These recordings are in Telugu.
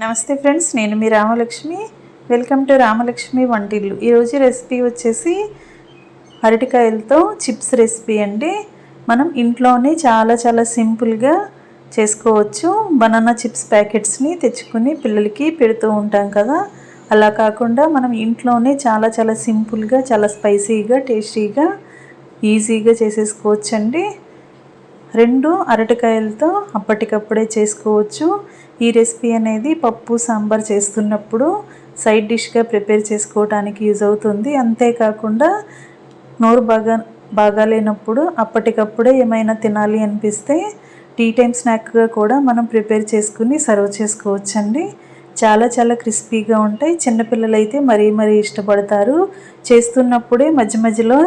నమస్తే ఫ్రెండ్స్ నేను మీ రామలక్ష్మి. వెల్కమ్ టు రామలక్ష్మి వంటిల్లు. ఈరోజు రెసిపీ వచ్చేసి అరటికాయలతో చిప్స్ రెసిపీ అండి. మనం ఇంట్లోనే చాలా చాలా సింపుల్గా చేసుకోవచ్చు. బనానా చిప్స్ ప్యాకెట్స్ని తెచ్చుకుని పిల్లలకి పెడుతూ ఉంటాం కదా. అలా కాకుండా మనం ఇంట్లోనే చాలా చాలా సింపుల్గా చాలా స్పైసీగా టేస్టీగా ఈజీగా చేసేసుకోవచ్చండి. రెండు అరటికాయలతో అప్పటికప్పుడే చేసుకోవచ్చు. ఈ రెసిపీ అనేది పప్పు సాంబార్ చేస్తున్నప్పుడు సైడ్ డిష్గా ప్రిపేర్ చేసుకోవడానికి యూజ్ అవుతుంది. అంతేకాకుండా నోరు బాగా బాగాలేనప్పుడు అప్పటికప్పుడే ఏమైనా తినాలి అనిపిస్తే టీ టైం స్నాక్గా కూడా మనం ప్రిపేర్ చేసుకుని సర్వ్ చేసుకోవచ్చండి. చాలా చాలా క్రిస్పీగా ఉంటాయి. చిన్నపిల్లలు అయితే మరీ మరీ ఇష్టపడతారు. చేస్తున్నప్పుడే మధ్య మధ్యలో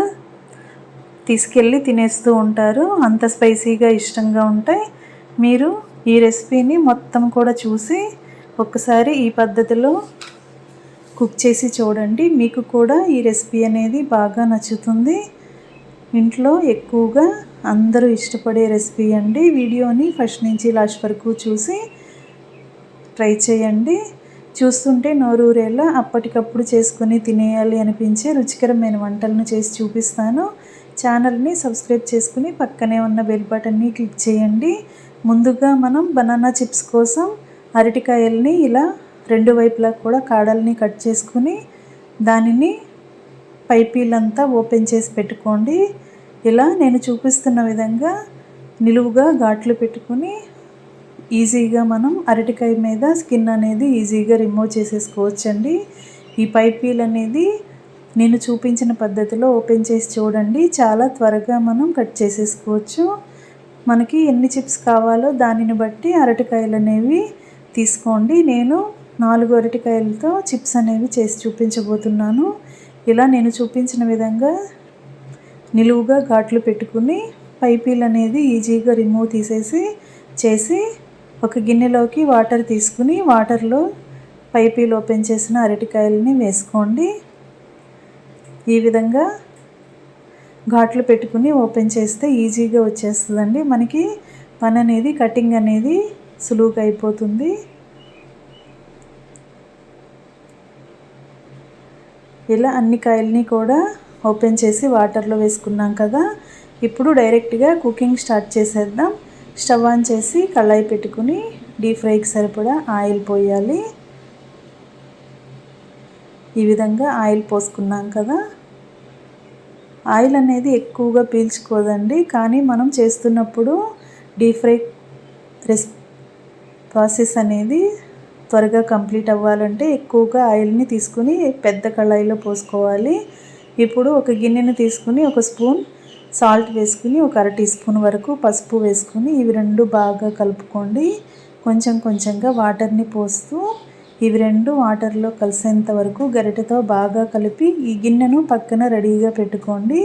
తీసుకెళ్ళి తినేస్తూ ఉంటారు. అంత స్పైసీగా ఇష్టంగా ఉంటాయి. మీరు ఈ రెసిపీని మొత్తం కూడా చూసి ఒక్కసారి ఈ పద్ధతిలో కుక్ చేసి చూడండి. మీకు కూడా ఈ రెసిపీ అనేది బాగా నచ్చుతుంది. ఇంట్లో ఎక్కువగా అందరూ ఇష్టపడే రెసిపీ అండి. వీడియోని ఫస్ట్ నుంచి లాస్ట్ వరకు చూసి ట్రై చేయండి. చూస్తుంటే నోరూరేలా అప్పటికప్పుడు చేసుకొని తినేయాలి అనిపించే రుచికరమైన వంటలను చేసి చూపిస్తాను. ఛానల్ని సబ్స్క్రైబ్ చేసుకుని పక్కనే ఉన్న బెల్ బటన్ని క్లిక్ చేయండి. ముందుగా మనం బనానా చిప్స్ కోసం అరటికాయల్ని ఇలా రెండు వైపులా కూడా కాడల్ని కట్ చేసుకుని దానిని పైపీలంతా ఓపెన్ చేసి పెట్టుకోండి. ఇలా నేను చూపిస్తున్న విధంగా నిలువుగా ఘాట్లు పెట్టుకుని ఈజీగా మనం అరటికాయ మీద స్కిన్ అనేది ఈజీగా రిమూవ్ చేసేసుకోవచ్చండి. ఈ పైపీల్ అనేది నేను చూపించిన పద్ధతిలో ఓపెన్ చేసి చూడండి. చాలా త్వరగా మనం కట్ చేసేసుకోవచ్చు. మనకి ఎన్ని చిప్స్ కావాలో దానిని బట్టి అరటికాయలు అనేవి తీసుకోండి. నేను నాలుగు అరటికాయలతో చిప్స్ అనేవి చేసి చూపించబోతున్నాను. ఇలా నేను చూపించిన విధంగా నిలువుగా ఘాట్లు పెట్టుకుని పైపీలు అనేది ఈజీగా రిమూవ్ తీసేసి చేసి ఒక గిన్నెలోకి వాటర్ తీసుకుని వాటర్లో పైపీలు ఓపెన్ చేసిన అరటికాయలని వేసుకోండి. ఈ విధంగా ఘాట్లు పెట్టుకుని ఓపెన్ చేస్తే ఈజీగా వచ్చేస్తుందండి. మనకి పని అనేది కటింగ్ అనేది సులువుగా అయిపోతుంది. ఇలా అన్ని కాయల్ని కూడా ఓపెన్ చేసి వాటర్లో వేసుకున్నాం కదా. ఇప్పుడు డైరెక్ట్గా కుకింగ్ స్టార్ట్ చేసేద్దాం. స్టవ్ ఆన్ చేసి కళాయి పెట్టుకుని డీప్ ఫ్రైకి సరిపడా ఆయిల్ పోయాలి. ఈ విధంగా ఆయిల్ పోసుకున్నాం కదా. ఆయిల్ అనేది ఎక్కువగా పీల్చుకోదండి. కానీ మనం చేస్తున్నప్పుడు డీప్ ఫ్రై రెస్ ప్రాసెస్ అనేది త్వరగా కంప్లీట్ అవ్వాలంటే ఎక్కువగా ఆయిల్ని తీసుకుని పెద్ద కళాయిలో పోసుకోవాలి. ఇప్పుడు ఒక గిన్నెని తీసుకుని ఒక స్పూన్ సాల్ట్ వేసుకుని ఒక అర టీ స్పూన్ వరకు పసుపు వేసుకుని ఇవి రెండు బాగా కలుపుకోండి. కొంచెం కొంచెంగా వాటర్ని పోస్తూ ఇవి రెండు వాటర్లో కలిసేంత వరకు గరిటెతో బాగా కలిపి ఈ గిన్నెను పక్కన రెడీగా పెట్టుకోండి.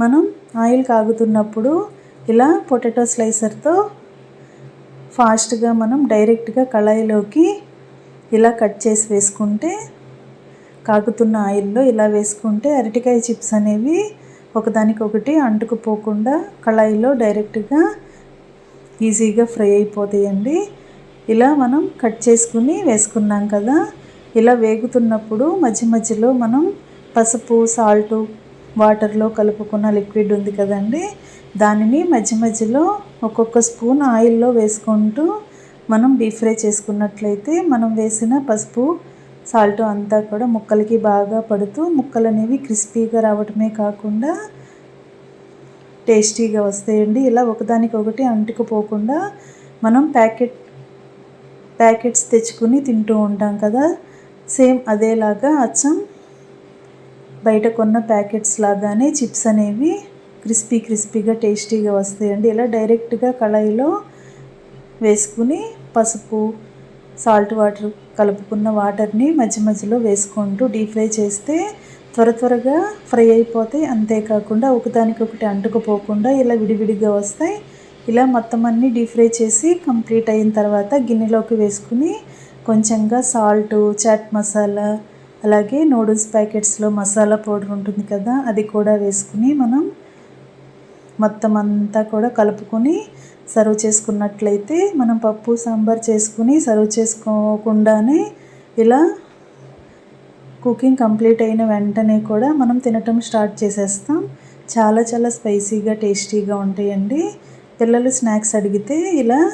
మనం ఆయిల్ కాగుతున్నప్పుడు ఇలా పొటాటో స్లైసర్తో ఫాస్ట్గా మనం డైరెక్ట్గా కళాయిలోకి ఇలా కట్ చేసి వేసుకుంటే కాగుతున్న ఆయిల్లో ఇలా వేసుకుంటే అరటికాయ చిప్స్ అనేవి ఒకదానికొకటి అంటుకుపోకుండా కళాయిలో డైరెక్ట్గా ఈజీగా ఫ్రై అయిపోతాయండి. ఇలా మనం కట్ చేసుకుని వేసుకున్నాం కదా. ఇలా వేగుతున్నప్పుడు మధ్య మధ్యలో మనం పసుపు సాల్టు వాటర్లో కలుపుకున్న లిక్విడ్ ఉంది కదండి. దానిని మధ్య మధ్యలో ఒక్కొక్క స్పూన్ ఆయిల్లో వేసుకుంటూ మనం డీప్ ఫ్రై చేసుకున్నట్లయితే మనం వేసిన పసుపు సాల్ట్ అంతా కూడా ముక్కలకి బాగా పడుతూ ముక్కలు అనేవి క్రిస్పీగా రావటమే కాకుండా టేస్టీగా వస్తాయండి. ఇలా ఒకదానికొకటి అంటుకుపోకుండా మనం ప్యాకెట్ ప్యాకెట్స్ తెచ్చుకుని తింటూ ఉంటాం కదా. సేమ్ అదేలాగా అచ్చం బయట కొన్న ప్యాకెట్స్ లాగానే చిప్స్ అనేవి క్రిస్పీ క్రిస్పీగా టేస్టీగా వస్తాయండి. ఇలా డైరెక్ట్గా కళాయిలో వేసుకుని పసుపు సాల్ట్ వాటర్ కలుపుకున్న వాటర్ని మధ్య మధ్యలో వేసుకుంటూ డీప్ ఫ్రై చేస్తే త్వర త్వరగా ఫ్రై అయిపోతాయి. అంతేకాకుండా ఒకదానికొకటి అంటుకుపోకుండా ఇలా విడివిడిగా వస్తాయి. ఇలా మొత్తం అన్నీ డీప్ ఫ్రై చేసి కంప్లీట్ అయిన తర్వాత గిన్నెలోకి వేసుకుని కొంచెంగా సాల్ట్ చాట్ మసాలా అలాగే నూడిల్స్ ప్యాకెట్స్లో మసాలా పౌడర్ ఉంటుంది కదా అది కూడా వేసుకుని మనం మొత్తం అంతా కూడా కలుపుకొని సర్వ్ చేసుకున్నట్లయితే మనం పప్పు సాంబార్ చేసుకుని సర్వ్ చేసుకోకుండానే ఇలా కుకింగ్ కంప్లీట్ అయిన వెంటనే కూడా మనం తినటం స్టార్ట్ చేసేస్తాం. చాలా చాలా స్పైసీగా టేస్టీగా ఉంటాయండి. పిల్లలు స్నాక్స్ అడిగితే ఇలా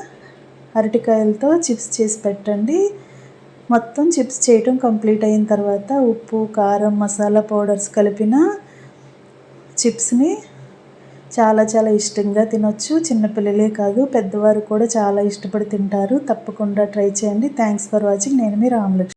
అరటికాయలతో చిప్స్ చేసి పెట్టండి. మొత్తం చిప్స్ చేయటం కంప్లీట్ అయిన తర్వాత ఉప్పు కారం మసాలా పౌడర్స్ కలిపిన చిప్స్ని చాలా చాలా ఇష్టంగా తినొచ్చు. చిన్నపిల్లలే కాదు పెద్దవారు కూడా చాలా ఇష్టపడి తింటారు. తప్పకుండా ట్రై చేయండి. Thanks for watching. నేను మీ రామలక్ష్మి.